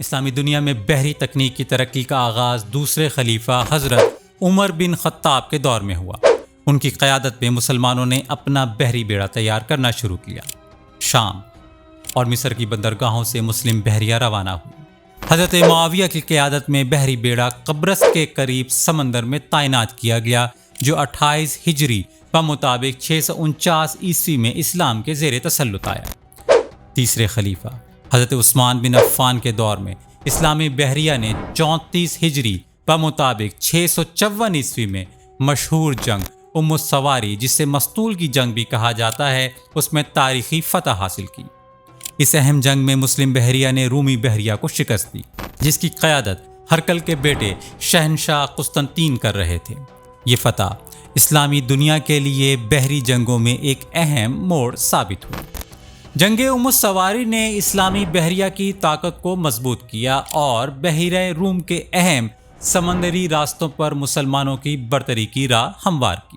इस्लामी दुनिया में बहरी तकनीक की तरक्की का आगाज़ दूसरे खलीफा हज़रत उमर बिन ख़त्ताब के दौर में हुआ। उनकी क़्यादत में मुसलमानों ने अपना बहरी बेड़ा तैयार करना शुरू किया। शाम, और मिस्र की बंदरगाहों से मुस्लिम बहरिया रवाना हुई। हज़रत माविया की क़्यादत में बहरी बेड़ा कब्रस के करीब समंदर में तैनात किया गया, जो 28 हिजरी व मुताबिक छः सौ उनचास ईस्वी में इस्लाम के जेर तसल्लुत आया। तीसरे खलीफा हज़रत उस्मान बिन अफ़ान के दौर में इस्लामी बहरिया ने चौंतीस हिजरी व मुताबिक छः सौ चौवन ईस्वी में मशहूर जंग उम्मुसवारी, जिसे मस्तूल की जंग भी कहा जाता है, उसमें तारीखी फतह हासिल की। इस अहम जंग में मुस्लिम बहरिया ने रूमी बहरिया को शिकस्त दी, जिसकी क़्यादत हरकल के बेटे शहनशाह कुस्तनतीन कर रहे थे। ये फतह इस्लामी दुनिया के लिए बहरी जंगों में एक अहम मोड़ साबित हुई। जंग उमस सवारी ने इस्लामी बहरिया की ताकत को मज़बूत किया और बहर रूम के अहम समंदरी रास्तों पर मुसलमानों की बरतरी की राह हमवार की।